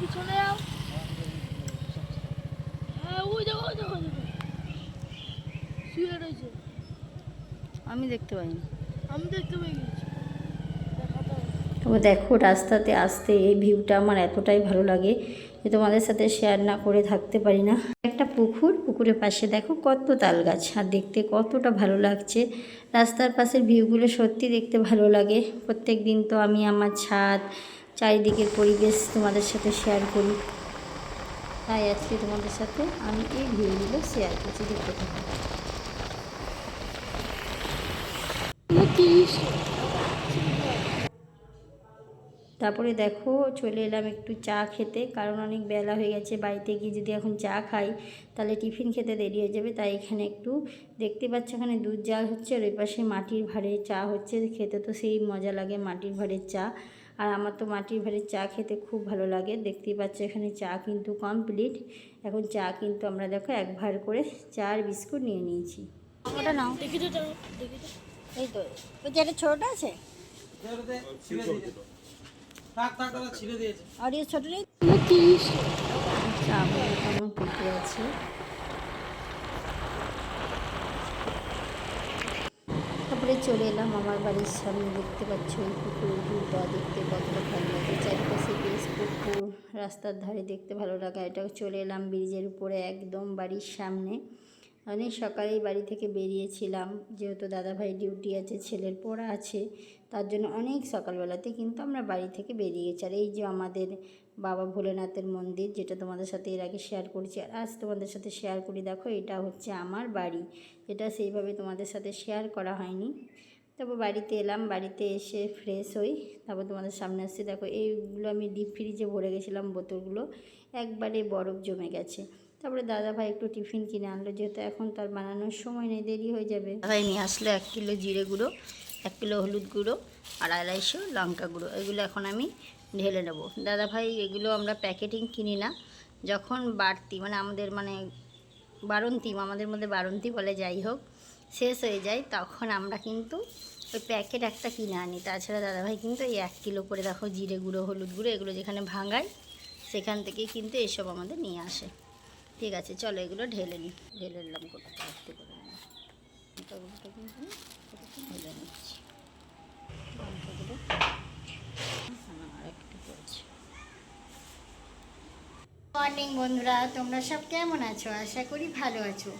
পিছনে যাও হ্যাঁ ওই দেখো ওই দেখো দেখো। শুয়ে রয়েছে। আমি দেখতে পাইনি। আমি দেখতে হবে। তবে দেখো রাস্তাতে আসতে এই ভিউটা আমার এতটাই ভালো লাগে যে তোমাদের সাথে শেয়ার না করে থাকতে পারি না। একটা পুকুর পুকুরের পাশে দেখো কত তাল গাছ আর দেখতে কতটা ভালো লাগছে। রাস্তার পাশের ভিউগুলো সত্যি দেখতে ভালো লাগে। প্রত্যেক দিন তো আমি আমার ছাদ চারিদিকের পরিবেশ তোমাদের সাথে শেয়ার করি। তাই আজকে তোমাদের সাথে আমি এই ভিউগুলো শেয়ার করছি দেখতে থাকো তারপরে দেখো, চলে এলাম একটু চা খেতে, কারণ অনেক বেলা হয়ে গেছে, বাড়িতে গিয়ে যদি এখন চা খাই, তাহলে টিফিন খেতে দেরি হয়ে যাবে, তাই এখানে একটু দেখতে পাচ্ছ এখানে দুধ জাল হচ্ছে, আর ওই পাশে মাটির ভাঁড়ে চা হচ্ছে, খেতে তো সেই মজা লাগে মাটির ভাঁড়ের চা। আর আমার তো মাটির ভাঁড়ের চা খেতে খুব ভালো লাগে। দেখতেই পাচ্ছ এখানে চা কিন্তু কমপ্লিট এখন চা কিন্তু আমরা দেখো এক ভাঁড় করে চা আর বিস্কুট নিয়ে নিয়েছি। ওটা নাও। দেখি তো চলো দেখি তো এই তো ওই ছোটোটা আছে? অডিও ছোটো নেই? চা কেমন আছে। তারপরে চলে এলাম আমার বাড়ির সামনে। দেখতে পাচ্ছ এই পুকুরের ভিউটা দেখতে কতটা ভালো লাগে। চারিপাশে বেশ পুকুর, রাস্তার ধারে দেখতে ভালো লাগা। এটা চলে এলাম ব্রিজের উপরে, একদম বাড়ির সামনে। অনেক সকালেই বাড়ি থেকে বেরিয়েছিলাম। যেহেতু দাদাভাই ডিউটি আছে, ছেলের পড়া আছে, তার জন্য অনেক সকালবেলাতে কিন্তু আমরা বাড়ি থেকে বেরিয়ে গেছি আর এই যে আমাদের বাবা ভোলেনাথের মন্দির, যেটা তোমাদের সাথে এর আগে শেয়ার করেছি আর আজ তোমাদের সাথে শেয়ার করি, দেখো এটা হচ্ছে আমার বাড়ি। এটা সেইভাবে তোমাদের সাথে শেয়ার করা হয়নি। তারপর বাড়িতে এলাম, বাড়িতে এসে ফ্রেশ হই। তারপর তোমাদের সামনে আসছে, দেখো এইগুলো আমি ডিপ ফ্রিজে ভরে গেছিলাম বোতলগুলো। একবারে বরফ জমে গেছে। তারপরে দাদা ভাই একটু টিফিন কিনে আনলো, যেহেতু এখন তার বানানোর সময় নেই, দেরি হয়ে যাবে। ভাই নিয়ে আসলো এক কিলো জিরে গুঁড়ো, এক কিলো হলুদ গুঁড়ো, আর আড়াইশো লঙ্কা গুঁড়ো। এগুলো এখন আমি ঢেলে নেব। দাদা ভাই, এগুলো আমরা প্যাকেটিং কিনি না। যখন বাড়তি মানে আমাদের মানে বারন্তি, আমাদের মধ্যে বারন্তি বলে যাই হোক, শেষ হয়ে যায়, তখন আমরা কিন্তু ওই প্যাকেট একটা কিনে আনি। তাছাড়া দাদাভাই কিন্তু এই এক কিলো করে দেখো জিরে গুঁড়ো, হলুদ গুঁড়ো, এগুলো যেখানে ভাঙায়, সেখান থেকেই কিন্তু এসব আমাদের নিয়ে আসে। ঠিক আছে, চলো এগুলো ঢেলে নিই ঢেলে নিলাম করতে করে। কিন্তু ঢেলে নিচ্ছি। মর্নিং বন্ধুরা, তোমরা সব কেমন আছো? আশা করি ভালো আছো।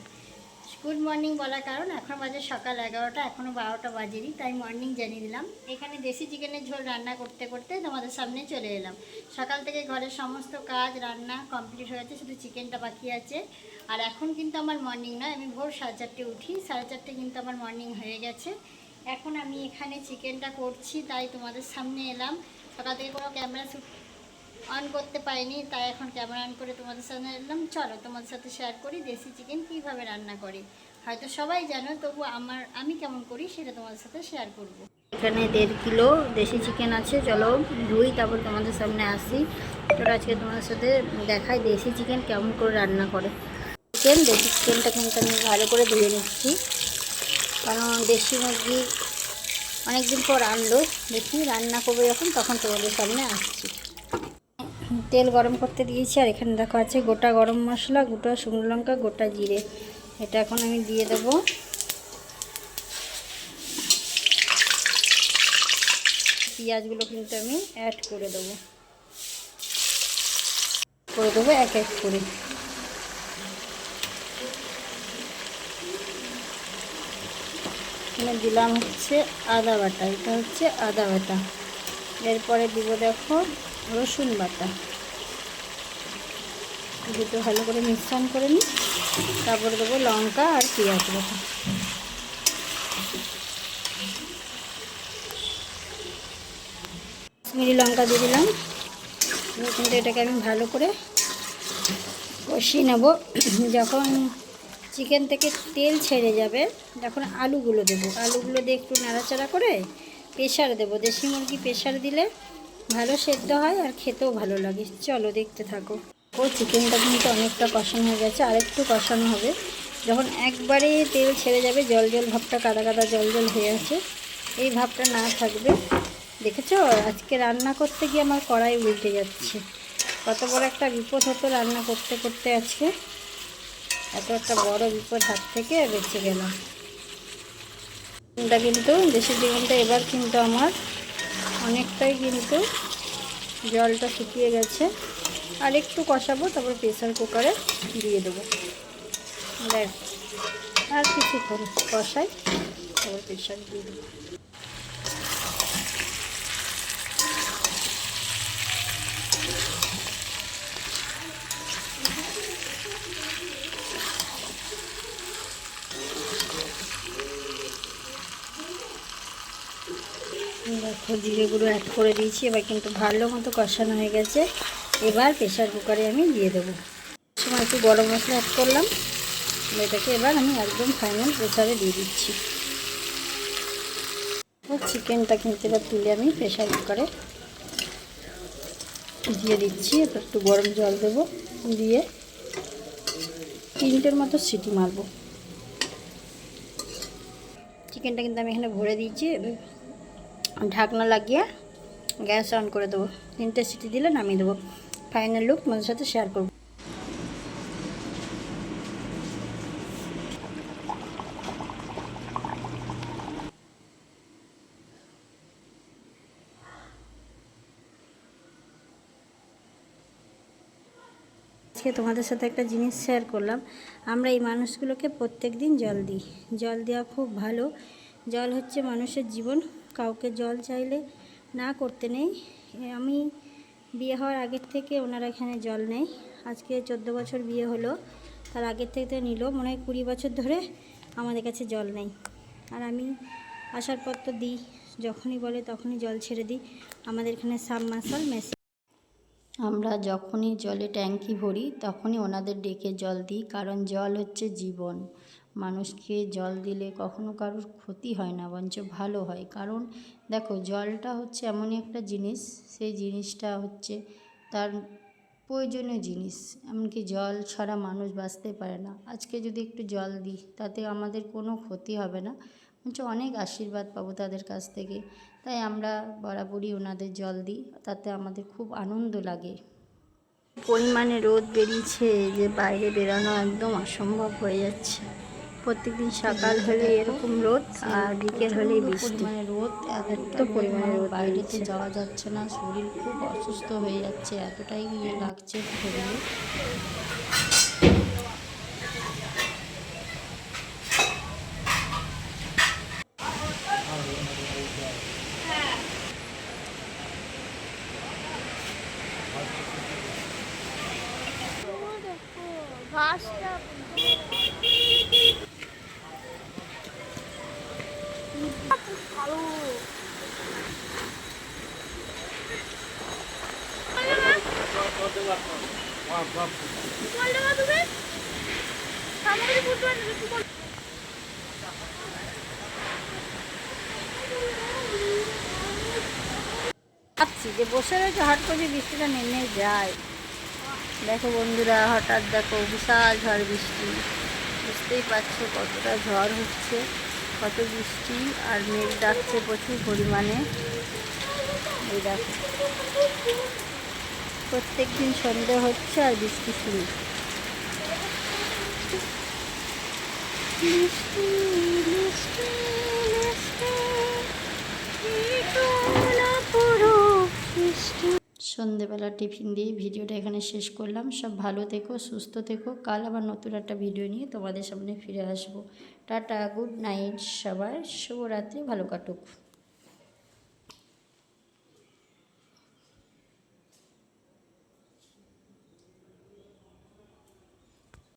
গুড মর্নিং বলার কারণ, এখন বাজে সকাল এগারোটা এখনও বারোটা বাজেনি, তাই মর্নিং জানিয়ে দিলাম। এখানে দেশি চিকেনের ঝোল রান্না করতে করতে তোমাদের সামনে চলে এলাম। সকাল থেকে ঘরের সমস্ত কাজ, রান্না কমপ্লিট হয়ে গেছে, শুধু চিকেনটা বাকি আছে। আর এখন কিন্তু আমার মর্নিং নয়, আমি ভোর সাড়ে চারটে উঠি, সাড়ে চারটে কিন্তু আমার মর্নিং হয়ে গেছে। এখন আমি এখানে চিকেনটা করছি, তাই তোমাদের সামনে এলাম। সকাল থেকে কোনো ক্যামেরা শ্যুট অন করতে পারিনি, তাই এখন ক্যামেরা অন করে তোমাদের সামনে এলাম। চলো তোমাদের সাথে শেয়ার করি দেশি চিকেন কীভাবে রান্না করি। হয়তো সবাই জানো, তবু আমার, আমি কেমন করি সেটা তোমাদের সাথে শেয়ার করব। এখানে দেড় কিলো দেশি চিকেন আছে, চলো ধুই, তারপর তোমাদের সামনে আসি। চলো আজকে তোমাদের সাথে দেখাই দেশি চিকেন কেমন করে রান্না করে। চিকেন, দেশি চিকেনটা কিন্তু আমি ভালো করে ধুয়ে নিচ্ছি। কারণ দেশি মুরগি অনেকদিন পর আনলো। দেখি রান্না করব যখন, তখন তোমাদের সামনে আসছি। তেল গরম করতে দিয়েছি, আর এখানে দেখো আছে গোটা গরম মশলা, গোটা শুকনো লঙ্কা, গোটা জিরে। এটা এখন আমি দিয়ে দেব। পেঁয়াজগুলো কিন্তু আমি অ্যাড করে দেবো। করে দেবো এক এক করে। এখানে দিলাম হচ্ছে আদা বাটা, এটা হচ্ছে আদা বাটা। এরপরে দিব দেখো রসুন বাটা। দুটো ভালো করে মিশ্রণ করে নিই। তারপরে দেবো লঙ্কা আর পেঁয়াজ বাটা। কাশ্মীরি লঙ্কা দিয়ে দিলাম। কিন্তু এটাকে আমি ভালো করে কষিয়ে নেব। যখন চিকেন থেকে তেল ছেড়ে যাবে। তখন আলুগুলো দেবো। আলুগুলো দিয়ে একটু নাড়াচাড়া করে প্রেশার দেবো। দেশি মুরগি প্রেশার দিলে ভালো সেদ্ধ হয় আর খেতেও ভালো লাগে। চলো দেখতে থাকো। ও, চিকেনটা কিন্তু অনেকটা কষানো হয়ে গেছে। আর একটু কষানো হবে। যখন একবারে তেল ছেড়ে যাবে, জল জল ভাবটা কাদা কাদা জল জল হয়ে আছে। এই ভাবটা না থাকবে। দেখেছ? আজকে রান্না করতে গিয়ে আমার কড়াই উল্টে যাচ্ছে। কত বড় একটা বিপদ হতো রান্না করতে করতে আজকে। এত একটা বড় বিপদ হাত থেকে বেঁচে গেলাম। এটা কিন্তু, দেশি বেগুনটা এবার কিন্তু আমার অনেকটাই কিন্তু জলটা শুকিয়ে গেছে। আর একটু কষাবো, তারপর প্রেসার কুকারে দিয়ে দেবো। আর কিছু করে কষাই, তারপর প্রেসার দিয়ে দেবো। দেখো জিরে গুঁড়ো অ্যাড করে দিয়েছি, এবার কিন্তু ভালো মতো কষানো হয়ে গেছে। এবার প্রেশার কুকারে আমি দিয়ে দেবো। সময় একটু গরম মশলা অ্যাড করলাম। এটাকে এবার আমি একদম ফাইনাল প্রেশারে দিয়ে দিচ্ছি। চিকেনটা কিন্তু এবার তুলে আমি প্রেশার কুকারে দিয়ে দিচ্ছি। এবার একটু গরম জল দেবো দিয়ে তিনটের মতো সিটি মারবো। চিকেনটা কিন্তু আমি এখানে ভরে দিয়েছি। ঢাকনা লাগিয়ে গ্যাস অন করে দেবো। তিনটে সিটি দিলে নামিয়ে দেবো। ফাইনাল লুক তোমাদের সাথে শেয়ার করব। আজকে তোমাদের সাথে একটা জিনিস শেয়ার করলাম। আমরা এই মানুষগুলোকে প্রত্যেক দিন জল দিই। জল দেওয়া খুব ভালো। জল হচ্ছে মানুষের জীবন। কাউকে জল চাইলে না করতে নেই। আমি বিয়ে হওয়ার আগের থেকে ওনারা এখানে জল নেই। আজকে চোদ্দ বছর বিয়ে হলো, তার আগের থেকে নিল। মনে হয় কুড়ি বছর ধরে আমাদের কাছে জল নেই। আর আমি আসার পর তো দিই, যখনই বলে তখনই জল ছেড়ে দিই। আমাদের এখানে সাবমার্সাল মেশিন। আমরা যখনই জলে ট্যাঙ্কি ভরি, তখনই ওনাদের ডেকে জল দিই, কারণ জল হচ্ছে জীবন। মানুষকে জল দিলে কখনো কারোর ক্ষতি হয় না, বরঞ্চ ভালো হয়। কারণ দেখো, জলটা হচ্ছে এমনই একটা জিনিস, সেই জিনিসটা হচ্ছে তার প্রয়োজনীয় জিনিস। এমনকি জল ছাড়া মানুষ বাঁচতে পারে না। আজকে যদি একটু জল দিই, তাতে আমাদের কোনো ক্ষতি হবে না। বরঞ্চ অনেক আশীর্বাদ পাবো তাদের কাছ থেকে। তাই আমরা বরাবরই ওনাদের জল দিই, তাতে আমাদের খুব আনন্দ লাগে। পরিমাণে রোদ বেরিয়েছে যে বাইরে বেরোনো একদম অসম্ভব হয়ে যাচ্ছে। প্রত্যেকদিন সকাল হলে এরকম রোদ আর বিকেল হলে বৃষ্টি। মানে রোদ এত পরিমাণে রোদ বাইরেতে যাওয়া যাচ্ছে না শরীর খুব অসুস্থ হয়ে যাচ্ছে এতটাই ইয়ে লাগছে শরীরে। ভাবছি যে বসে রয়েছে হট করে বৃষ্টিটা নেমে যায়। দেখো বন্ধুরা, হঠাৎ দেখো বিশাল ঝড় বৃষ্টি। বুঝতেই পারছ কতটা ঝড় হচ্ছে, কত বৃষ্টি আর মেঘ ডাকছে প্রচুর পরিমাণে। এই দেখো। প্রত্যেক দিন সন্ধে হচ্ছে আর বৃষ্টি শুরু। পুরো সন্ধেবেলা টিফিন দিয়ে ভিডিওটা এখানে শেষ করলাম। সব ভালো থেকো, সুস্থ থেকো। কাল আবার নতুন একটা ভিডিও নিয়ে তোমাদের সামনে ফিরে আসব। টাটা, গুড নাইট সবার শুভরাত্রি, ভালো কাটুক।